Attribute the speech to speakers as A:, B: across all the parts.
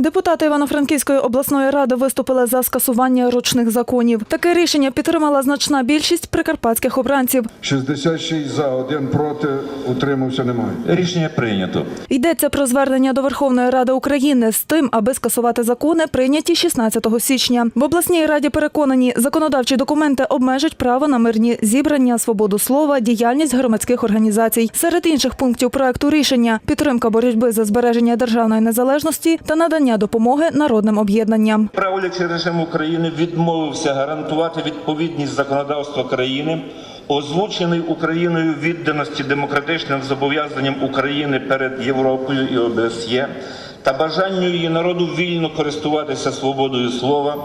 A: Депутати Івано-Франківської обласної ради виступили за скасування ручних законів. Таке рішення підтримала значна більшість прикарпатських обранців.
B: 66 за, один проти, утримався немає.
C: Рішення прийнято.
A: Йдеться про звернення до Верховної Ради України з тим, аби скасувати закони, прийняті 16 січня. В обласній раді переконані, законодавчі документи обмежать право на мирні зібрання, свободу слова, діяльність громадських організацій. Серед інших пунктів проекту рішення підтримка боротьби за збереження державної незалежності та надання допомоги народним об'єднанням.
C: Правлячий режим України відмовився гарантувати відповідність законодавства країни, озвучений Україною відданості демократичним зобов'язанням України перед Європою і ОБСЄ та бажанню її народу вільно користуватися свободою слова,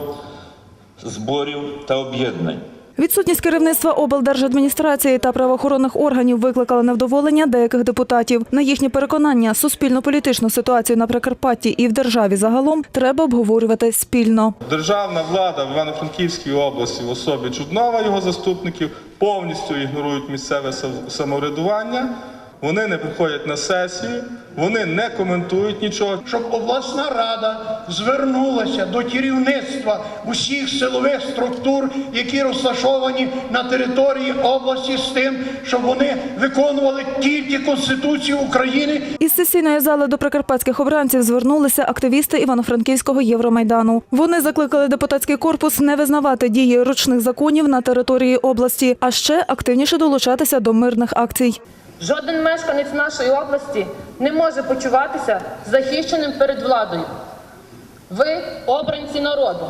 C: зборів та об'єднань.
A: Відсутність керівництва облдержадміністрації та правоохоронних органів викликала невдоволення деяких депутатів. На їхнє переконання, суспільно-політичну ситуацію на Прикарпатті і в державі загалом треба обговорювати спільно.
D: Державна влада в Івано-Франківській області в особі Чуднова його заступників повністю ігнорують місцеве сам- самоврядування. Вони не приходять на сесії, вони не коментують нічого.
E: щоб обласна рада звернулася до керівництва усіх силових структур, які розташовані на території області, з тим, щоб вони виконували тільки Конституцію України
A: Із сесійної зали до прикарпатських обранців звернулися активісти Івано-Франківського Євромайдану. Вони закликали депутатський корпус не визнавати дії ручних законів на території області, а ще активніше долучатися до мирних акцій.
F: Жоден мешканець нашої області не може почуватися захищеним перед владою. Ви обранці народу.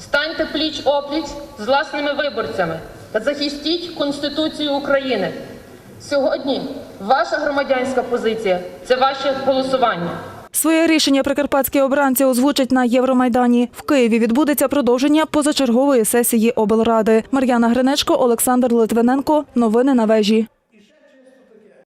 F: Станьте пліч опліч з власними виборцями та захистіть Конституцію України. Сьогодні ваша громадянська позиція це ваше голосування.
A: Своє рішення прикарпатські обранці озвучать на Євромайдані. В Києві відбудеться продовження позачергової сесії облради. Мар'яна Гринечко, Олександр Литвиненко. Новини на вежі.